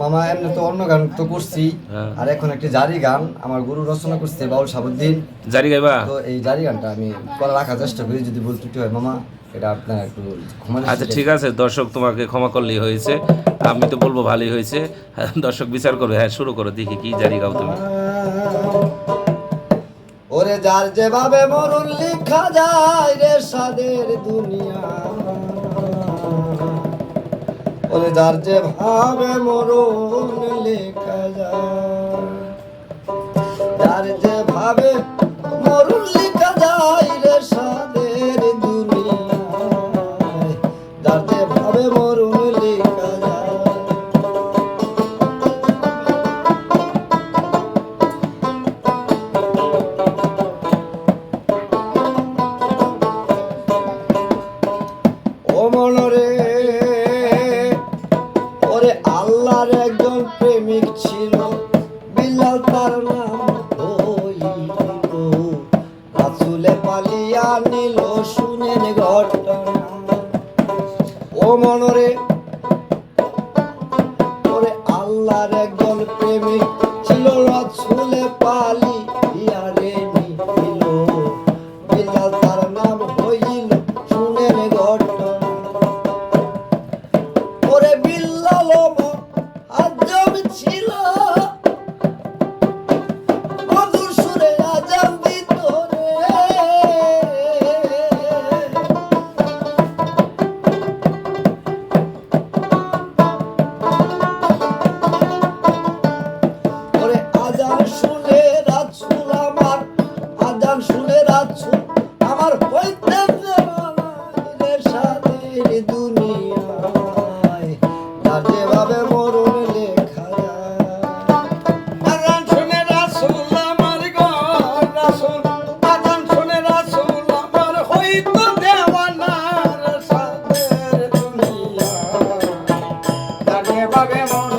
মামা এমনি তো অন্য গান তো করছি। হ্যাঁ। আর এখন একটি জারি গান আমার গুরু রচনা করছে বাউল সাবুদ্দিন। জারি গাইবা? তো এই জারি গানটা আমি করে রাখার চেষ্টা করি যদি বলতে ত্রুটি হয় মামা এটা আপনার একটু আচ্ছা ঠিক আছে দর্শক তোমাকে ক্ষমা করলেই হয়েছে। আমি তো বলব ভালোই হয়েছে। দর্শক বিচার করবে হ্যাঁ শুরু করো দেখি কি জারি গাও তুমি। ওরে যার যেভাবে মরণ লিখা যায় রে সাদের দুনিয়া। বলে, যার যে ভাবে মরণ লেখা যায়, যার যে ভাবে মরণ লেখা যায় রে সাদে হবে মন।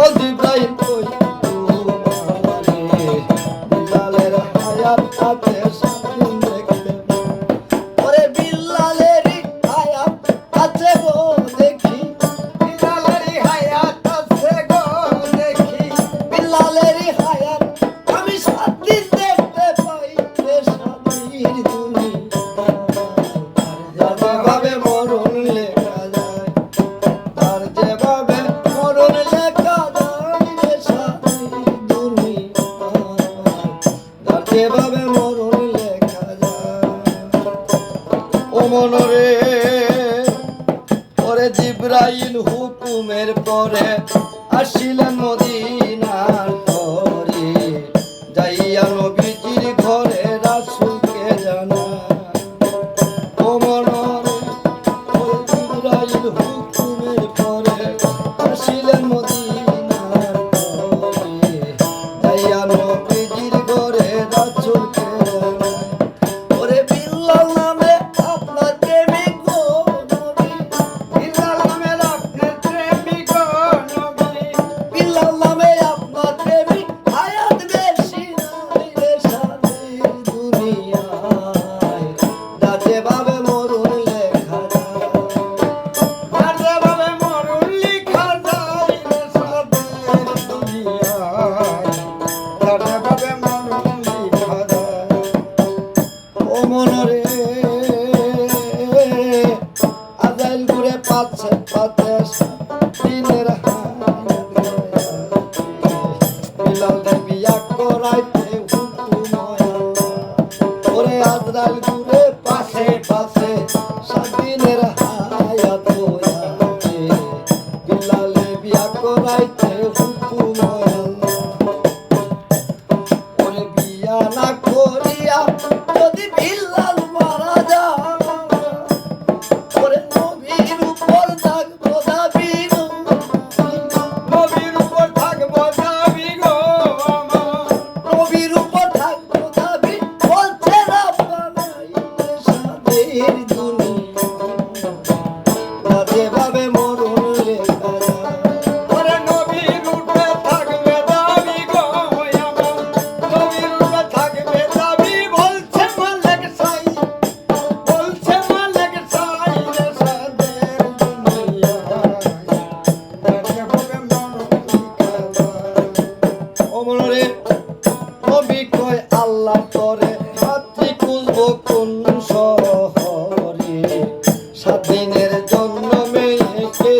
হজরত ইব্রাহিম কই এরপরে আসিলেন মদিনার পরে যাইয়া নবী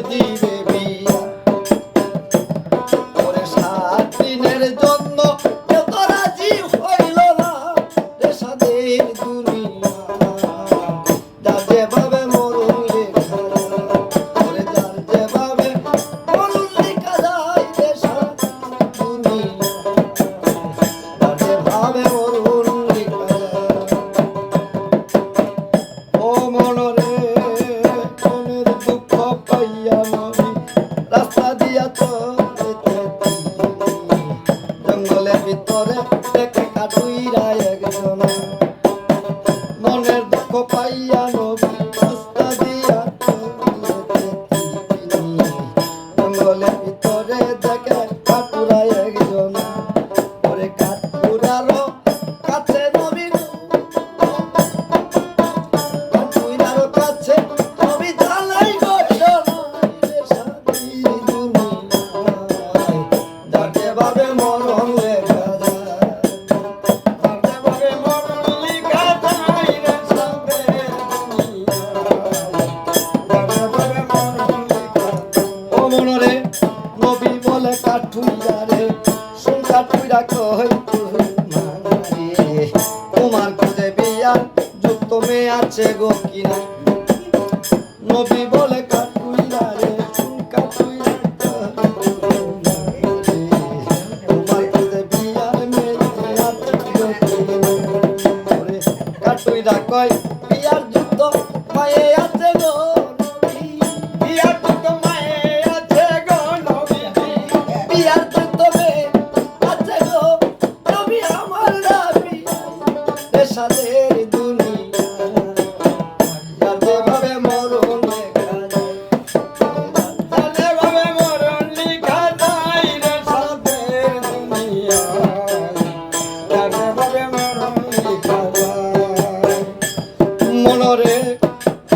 দিবে Baby.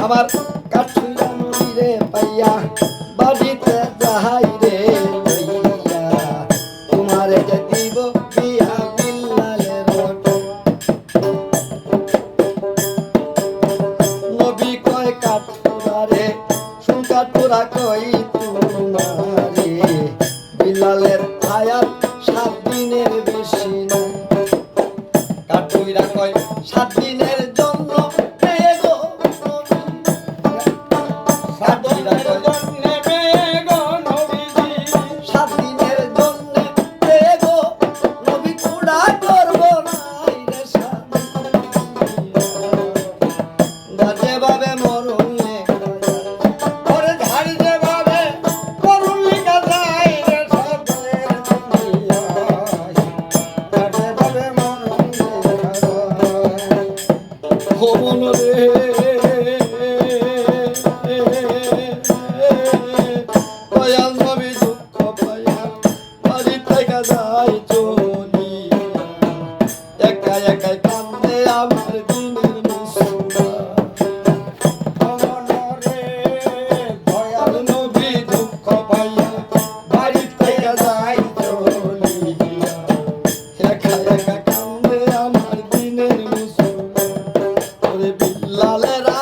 আমার কাঠুয়া নদীরে পাইয়া বাড়িতে যাহাই lalera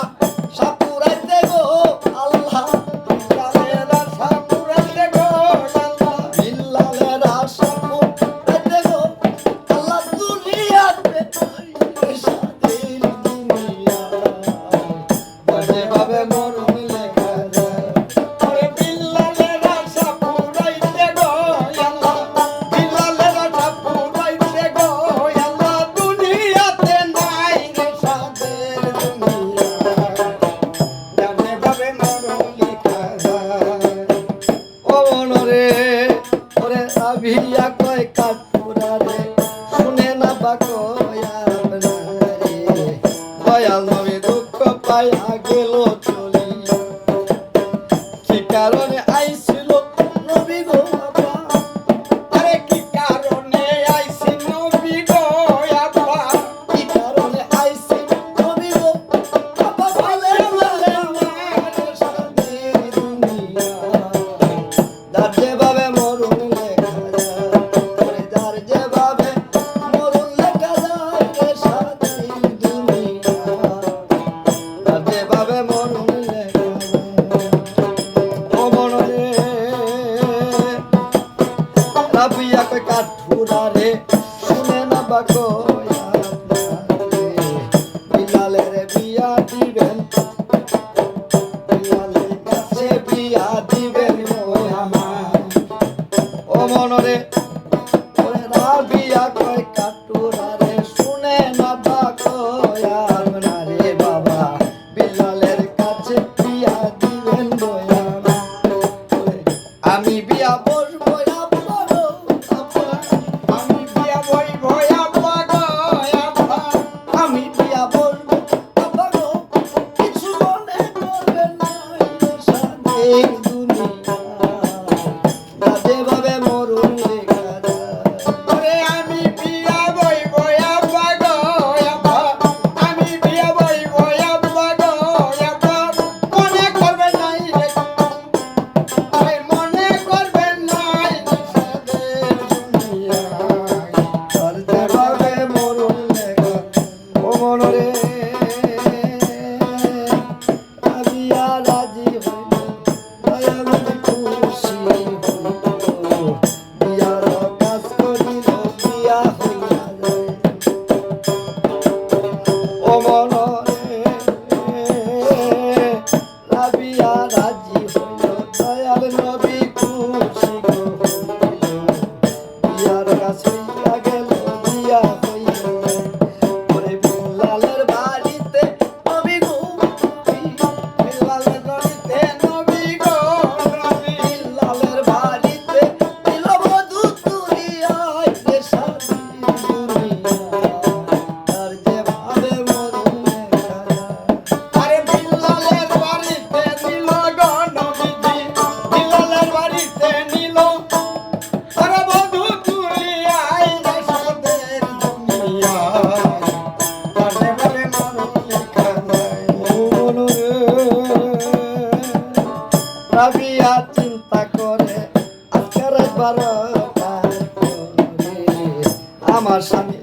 আয় আমি দুঃখ পাই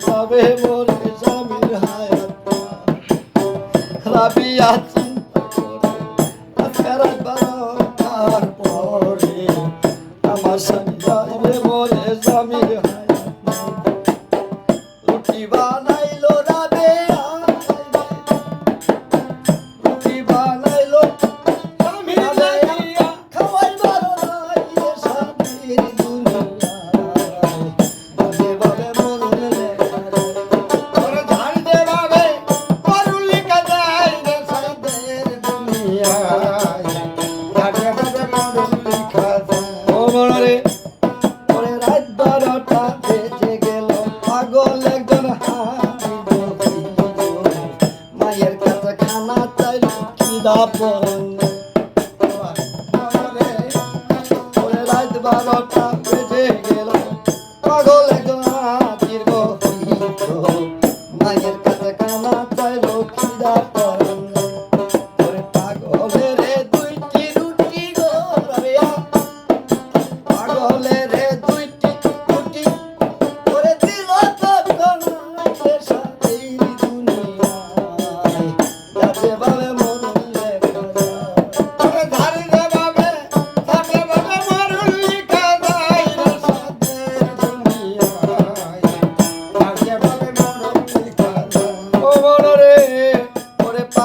যাবে মোর জামির হায়াত। রাবিয়া পাগল একজন মায়ের কাছে খানা চাই কি দাপ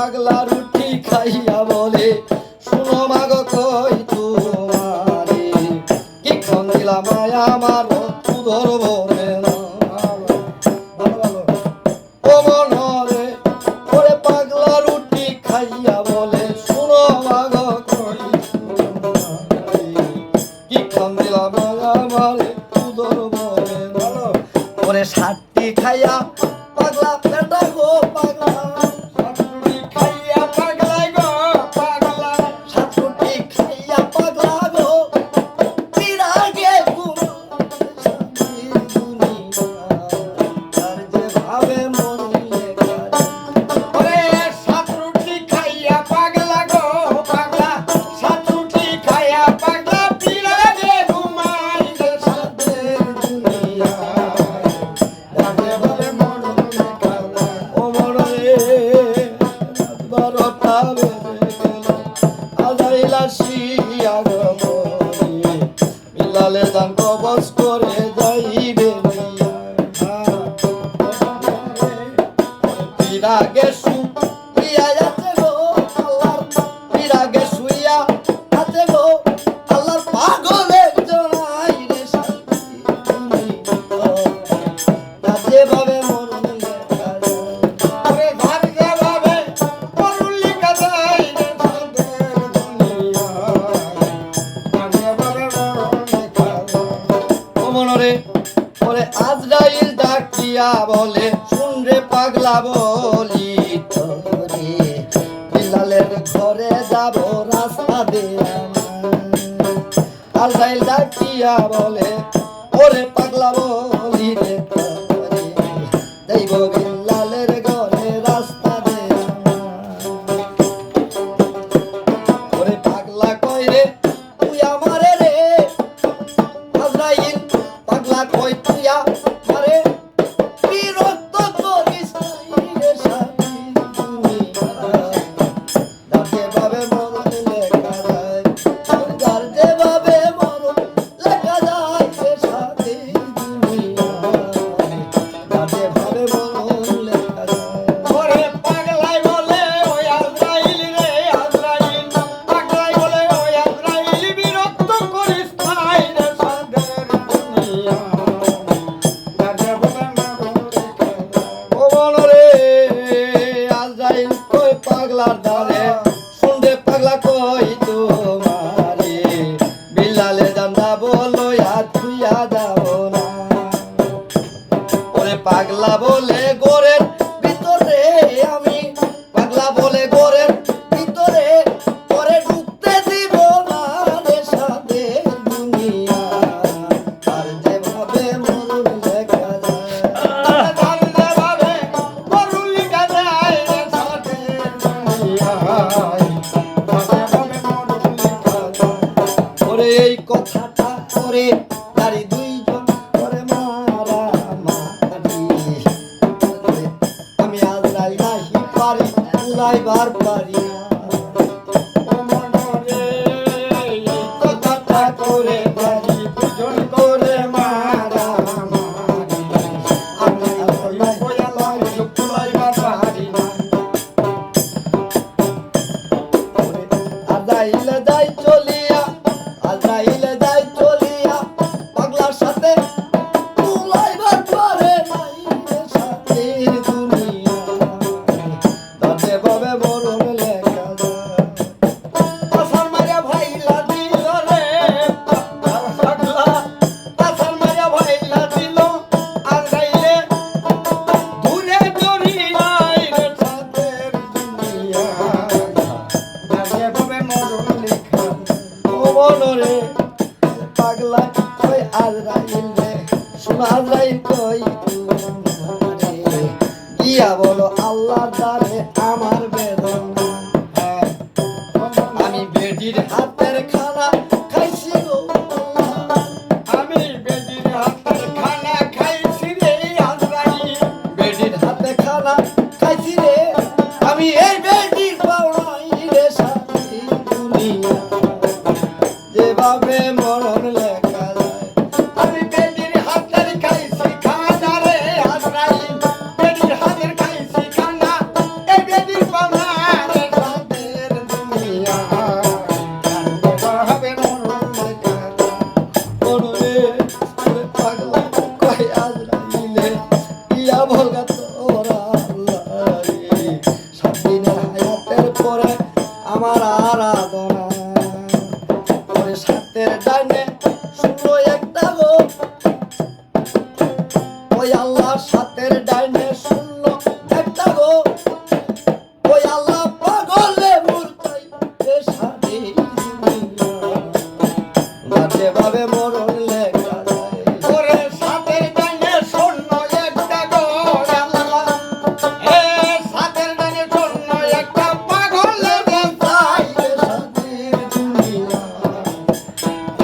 পাগলার বলে, শুনরে পাগলা বলি তোরে, বিলালের ঘরে যাব রাস্তা দিয়ে আলদাইল ডাকিয়া বলে, ওরে পাগলা বলি রে তোরে দেব বিলালের ঘরে রাস্তা দে ওরে পাগলা কই রে, তুই আমারে রে পাগলা কই পাগলা বলে বাড়ি দুজন পাগলা কই আজরাইল রে শোনো আজরাইল কই গিয়া বলো আল্লাহ দারে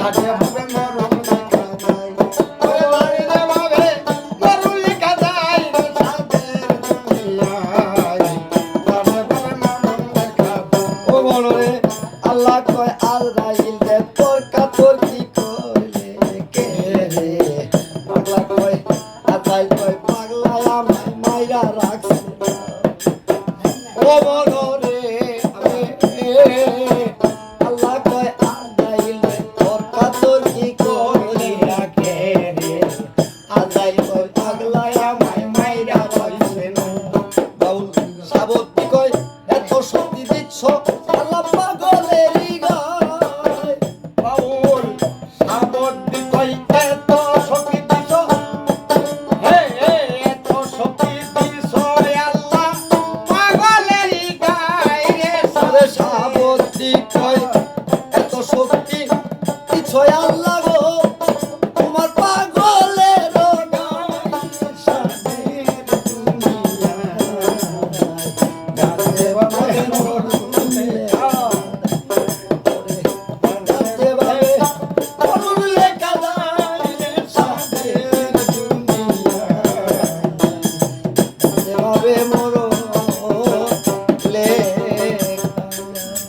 ঘাটে হবে